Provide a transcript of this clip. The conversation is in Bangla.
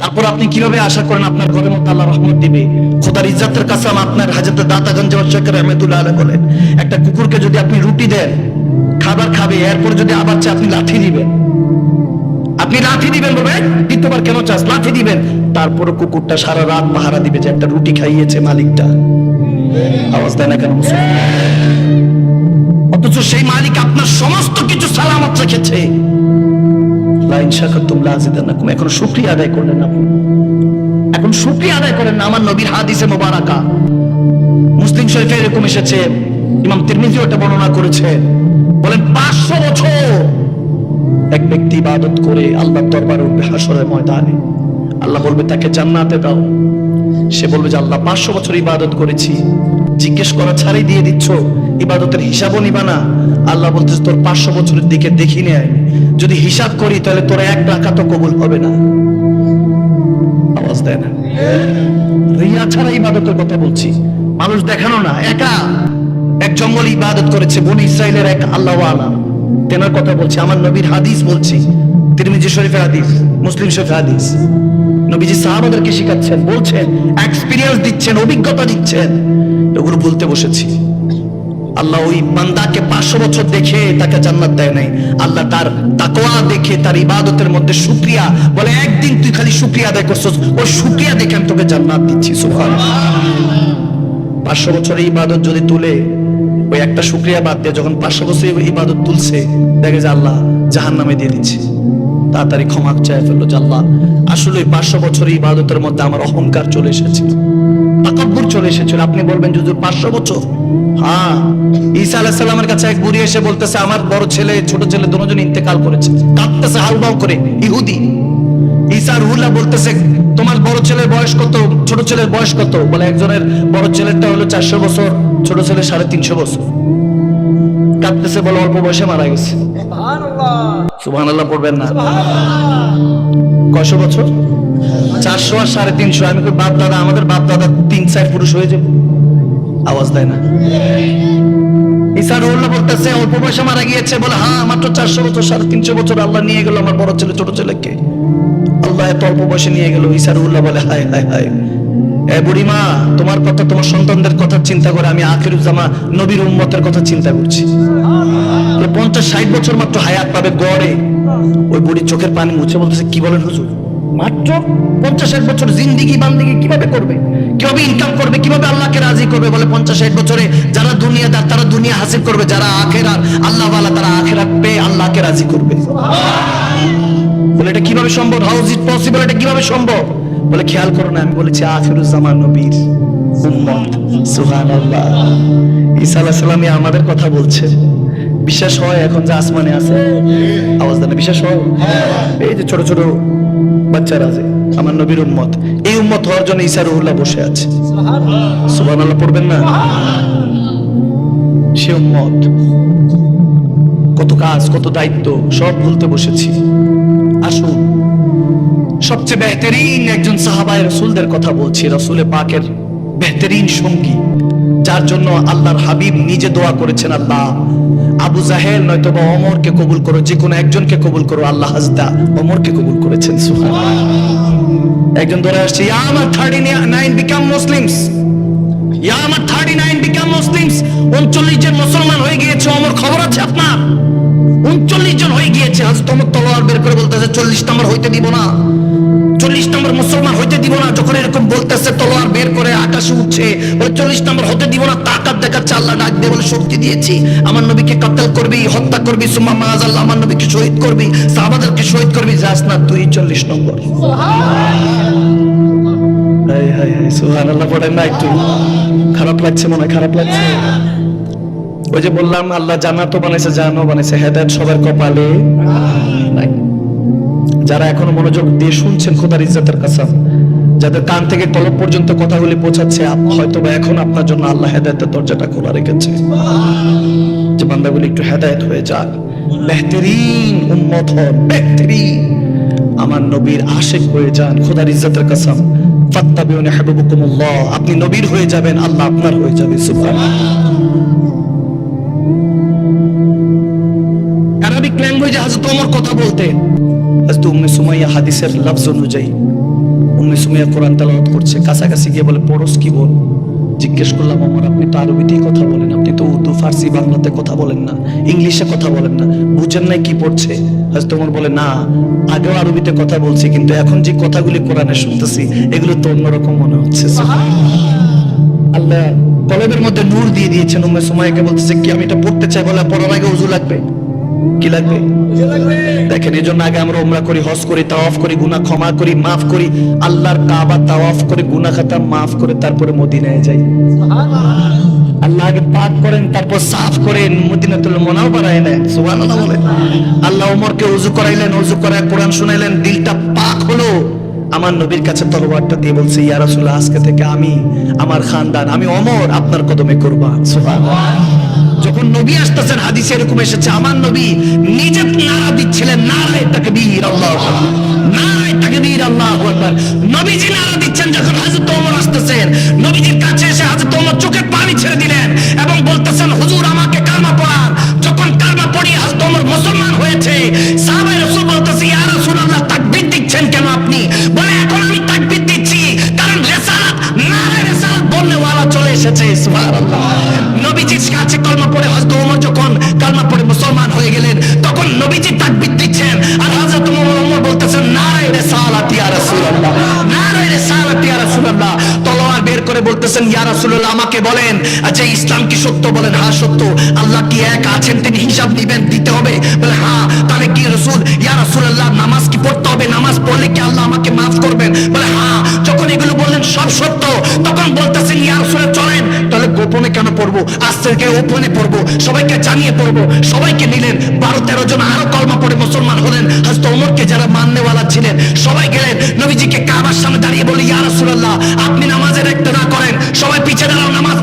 তারপর আপনি কীভাবে আশা করেন আপনার ঘরের মধ্যে আল্লাহ রহমত দিবে? খোদার ইজ্জাতের কাসাম আপনার হাজরত দাতাগঞ্জ শেখ রহমতুল্লাহ আলাইহি বলেন, একটা কুকুরকে যদি আপনি রুটি দেন, খাবার খাবে, এরপর যদি আবার চায় আপনি লাঠি দিবেন। আপনি লাঠি দিবেন বলবে দ্বিতীয়বার কেন চাস? লাঠি দিবেন। তারপর কুকুরটা সারা রাত পাহারা দিবে যে একটা রুটি খাইয়েছে মালিকটা। আওয়াজ দেয় না কেন অথচ সেই মালিক আপনার সমস্ত কিছু সালামত রেখেছে। লাইন শাকাতুম লাজিদান্নাকুম এখন শুকরিয়া আদায় করলেন এখন শুকরিয়া আদায় করেন আমার নবীর হাদিসে মোবারকা। মুসলিম শরীফে এরকম এসেছে, ইমাম তিরমিজি ওটা বর্ণনা করেছে। বলেন, পাঁচশো বছর এক ব্যক্তি ইবাদত করে আল্লাহর দরবারে উঠবে হাসরের ময়দানে। আল্লাহ বলবে, তাকে জান্নাতে দাও। সে বলবে যে, আল্লাহ, পাঁচশো বছর ইবাদত করেছি। জিজ্ঞেস করা ছাড়াই দিয়ে দিচ্ছ। ইবাদতের হিসাবও নিবা না। আল্লাহ বলতেছে, তোর পাঁচশো বছরের দিকে দেখি নেয় যদি হিসাব করি, তাহলে তোর এক টাকা তো কবুল হবে না। আওয়াজ দেয় না। রিয়া ছাড়া ইবাদতের কথা বলছি। মানুষ দেখানো না, একা। এক ইবাদত করেছে বনি ইসরায়েলের এক আল্লাহ আলা তেনার কথা বলছি, আমার নবীর হাদিস বলছি। তিরমিজি শরীফের হাদিস, মুসলিম শরীফের হাদিস। নবীজি সাহাবাদেরকে শিখাচ্ছেন, বলছেন এক্সপিরিয়েন্স দিচ্ছেন, অভিজ্ঞতা দিচ্ছেন। এগুলো বলতে বসেছি। আল্লাহ ওই বান্দাকে পাঁচশো বছর দেখে তাকে জান্নাত দেয় নাই। আল্লাহ তার তাকোয়া দেখে, তার ইবাদতের মধ্যে শুক্রিয়া বলে, একদিন তুই খালি শুক্রিয়া আদায় করছিস, ওই শুক্রিয়া দেখে আমি তোকে জান্নাত দিচ্ছি। সুবহান পাঁচশো বছরের ইবাদত যদি তুলে, ওই একটা শুক্রিয়া বাদ দিয়ে যখন পাঁচশো বছর ইবাদত তুলছে, দেখে যে আল্লাহ জাহান নামে দিয়ে দিচ্ছে। তাড়াতাড়ি ক্ষমা চায় ফেলল যে আল্লাহ, আসলে পাঁচশো বছরের ইবাদতের মধ্যে আমার অহংকার চলে এসেছিল তাকাব্বুর চলে এসেছিল। আপনি বলবেন যদি পাঁচশো বছর? হ্যাঁ। ঈসা আলাহ সাল্লামের কাছে এক বুড়ি এসে বলতেছে আমার বড় ছেলে ছোট ছেলে দুজন ইন্তেকাল করেছে। কাঁদতেছে হাউবাউ করে ইহুদি। ঈসা রুহুল্লাহ বলতেছে তোমার বড় ছেলের বয়স কত? ছোট ছেলের বয়স কত? বলে একজনের বড় ছেলেরটা হলো চারশো বছর ছোট ছেলে সাড়ে তিনশো বছর। কাঁদতেছে বলে অল্প বয়সে মারা গেছে। সুবহান আল্লাহ পড়বেন না। কয়শো বছর? চারশো আর সাড়ে তিনশো। আমি বাপ দাদা, আমাদের বাপ দাদা তিন চার পুরুষ হয়ে যাবে। আওয়াজ দেয় না। অল্প মারা গিয়েছে। বলে হ্যাঁ মাত্র চারশো বছর, সাড়ে তিনশো বছর আল্লাহ নিয়ে গেল আমার বড় ছেলে, ছোট ছেলেকে। আল্লাহ এত অল্প নিয়ে গেল। রহুল্লাহ বলে এ বুড়িমা, তোমার কথা, তোমার সন্তানদের কথা চিন্তা করে আমি আখিরুজ্জামা নবীর উম্মতের কথা চিন্তা করছি। পঞ্চাশ, ষাট বছর মাত্র হায়াত পাবে গড়ে। ওই বুড়ির চোখের পানি মুছে বলতেছে, কি বলেন হুজুর? মাত্র পঞ্চাশ ষাট বছর জিন্দিগি বান্দিগি কীভাবে করবে? কীভাবে ইনকাম করবে? কীভাবে আল্লাহকে রাজি করবে? বলে পঞ্চাশ ষাট বছরে যারা দুনিয়াদার তারা দুনিয়া হাসিল করবে। যারা আখেরার, আল্লাহ তারা আখেরাত পেয়ে আল্লাহকে রাজি করবে। বলে, এটা কীভাবে সম্ভব? ইট পসিবল এটা কীভাবে সম্ভব? বলে, খেয়াল করো না, আমি বলেছি আখিরুজ্জামান নবীর উম্মত ঈসা আমাদের কথা বলছে। বিশ্বাস হয় এখন যে আসমানে আছে? আওয়াজ দেন, বিশ্বাস হয়? এই যে ছোট ছোট বাচ্চারা আছে, আমার নবীর উম্মত। এই উম্মত হওয়ার জন্য ঈসা রুহুল্লাহ বসে আছে। সুবহানাল্লাহ, পড়বেন না? সে উম্মত। কত কাজ, কত দায়িত্ব, সব ভুলতে বসেছি। আসুন, সবচেয়ে বেহতরিন একজন সাহাবায় রসুলদের কথা বলছি, রসুলে পাকের বেহতরিন সঙ্গী। যার জন্য আল্লাহর হাবিব নিজে দোয়া করেছেন, আল্লাহ। আবু জাহেল নয়তো বা অমরকে কবুল করো যে কোনো একজনকে কবুল করো, আল্লাহ হাজদা অমরকে কবুল করেছেন। একজন ধরে আসছে, ইয়া আমার থার্টি নাইন বিকাম মুসলিমস ইয়া আমার থার্টি নাইন বিকাম মুসলিমস উনচল্লিশ জন মুসলমান হয়ে গিয়েছে অমর খবর আছে আপনার? উনচল্লিশ জন হয়ে গিয়েছে, আজ তোমার তলোয়ার বের করে বলতেছে চল্লিশ নম্বর হইতে দিব না। চল্লিশ নম্বর মুসলমান হইতে দিব না যখন এরকম বলতেছে তলোয়ার বের করে আকাশে উঠছে ওই চল্লিশ নম্বর হতে দিব না তাকাত দেখাচ্ছে আল্লাহ ডাক দিয়ে বলে শক্তি দিয়েছি আমার নবীকে কাতাল করবি হত্যা করবি সুম্মা মাজ আল্লাহ আমার নবীকে শহীদ করবি সাহাবাদেরকে শহীদ করবি যাস না তুই চল্লিশ নম্বর। হাই হাই হাই সুহান আল্লাহ পড়েন না একটু। খারাপ লাগছে মনে হয় খারাপ লাগছে। ওই যে বললাম আল্লাহ জান্নাতও বানাইছে জাহান্নামও বানাইছে হেদায়েত সবার কপালে। নাই যারা এখনও মনোযোগ দিয়ে শুনছেন খোদার ইজ্জতের কাসাম, যাদের কান থেকে কলব পর্যন্ত কথাগুলি পৌঁছাচ্ছে হয়তো বা এখন আপনার জন্য আল্লাহ হেদায়েতের দরজাটা খোলা রেখেছে। যে বান্দাগুলি একটু হেদায়েত হয়ে যাক। বেহতরিন বেহতরিন। আমার নবীর আশেক হয়ে যান, খোদার ইজ্জতের কাসাম। ফাত্তাবিউনি হাবিবুকুমুল্লাহ, আপনি নবীর হয়ে যাবেন, আল্লাহ আপনার হয়ে যাবে, সুবহানাল্লাহ। অ্যারাবিক ল্যাঙ্গুয়েজে কথা বলতেন। হযরত উম্মে সুমাইয়া হাদিসের লফজ অনুযায়ী উম্মে সুমাইয়া কোরআন তেলাওয়াত করছে, কাছাকাছি গিয়ে বলে, পড়স কি বল জিজ্ঞেস করলাম, আমার, আপনি তো আরবিতেই কথা বলেন, আপনি তো উর্দু, ফার্সি, বাংলাতে কথা বলেন না, ইংলিশে কথা বলেন না, বুঝেন নাই কি পড়ছে? হয়তো তোমার বলে, না, আগেও আরবিতে কথা বলছি, কিন্তু এখন যে কথাগুলি কোরআনে শুনতেছি, এগুলো তো অন্যরকম মনে হচ্ছে আল্লাহ কলবের মধ্যে নূর দিয়ে দিয়েছেন, উম্মে সুমাইয়াকে বলতেছে, কি আমি এটা পড়তে চাই বলে, পড়ার আগে উজু লাগবে? কি লাগবে? দেখেন এই জন্য আগে আমরা উমরা করি, হজ করি, তাওয়াফ করি, গুনাহ ক্ষমা করি, মাফ করি, আল্লাহর কাবা তাওয়াফ করে, গুনাহ খাতা মাফ করে, তারপরে মদিনায় যাই। আল্লাহ আগে পাক করেন, তারপর সাফ করেন, মদিনাতুল মোনাও বানায় নেন সুবহানাল্লাহ বলেন। আল্লাহ ওমরকে উজু করাইলেন, উজু করায় কোরআন শুনাইলেন, দিলটা পাক হলো। আমার নবীর কাছে তলোয়ারটা দিয়ে বলছে, ইয়া রাসূল আজকে থেকে আমি, আমার খানদান, আমি অমর, আপনার কদমে কুরবান। সুবহানাল্লাহ। যখন নবী আসতেছেন, হাদিসে এরকম এসেছে, আমার নবী নিজে নারা দিচ্ছিলেন নারায় তাকে বীর আল্লাহ নারায় তাকবীর, আল্লাহু আকবার। নবীজি নারা দিচ্ছেন যখন হাজর তোমর আসতেছেন, নবীজির কাছে এসে হাজর তোমর চোখে পানি ছেড়ে দিলেন এবং বলতেছেন, হুজুর বলতেছেন, ইয়া রাসূলুল্লাহ, আমাকে বলেন আচ্ছা ইসলাম কি সত্য? বলেন হ্যাঁ সত্য। আল্লাহ কি এক আছেন তিনি হিসাব দিবেন দিতে হবে? বলে হ্যাঁ তাহলে কি রাসূল, ইয়া রাসূলুল্লাহ, নামাজ কি পড়তে হবে? নামাজ পড়লে কি আল্লাহ আমাকে মাফ করবেন? বলে হ্যাঁ যখন এগুলো বললেন, সব সত্য। তখন বলতেছেন, ইয়া রাসূল চলেন। তাহলে গোপনে কেন পড়ব? আজ থেকে পড়ব, সবাইকে জানিয়ে পড়ব, সবাইকে নিলেন। বারো, তেরো জন আরও কলমা পড়ে মুসলমান হলেন। হয়তো ওমরকে যারা মাননেওয়ালা ছিলেন, সবাই গেলেন। নবীজিকে কাবার সামনে দাঁড়িয়ে বলি, ইয়া রাসূলুল্লাহ, আপনি নামাজের একটা না করেন। সবাই পিছে দাঁড়াও নামাজ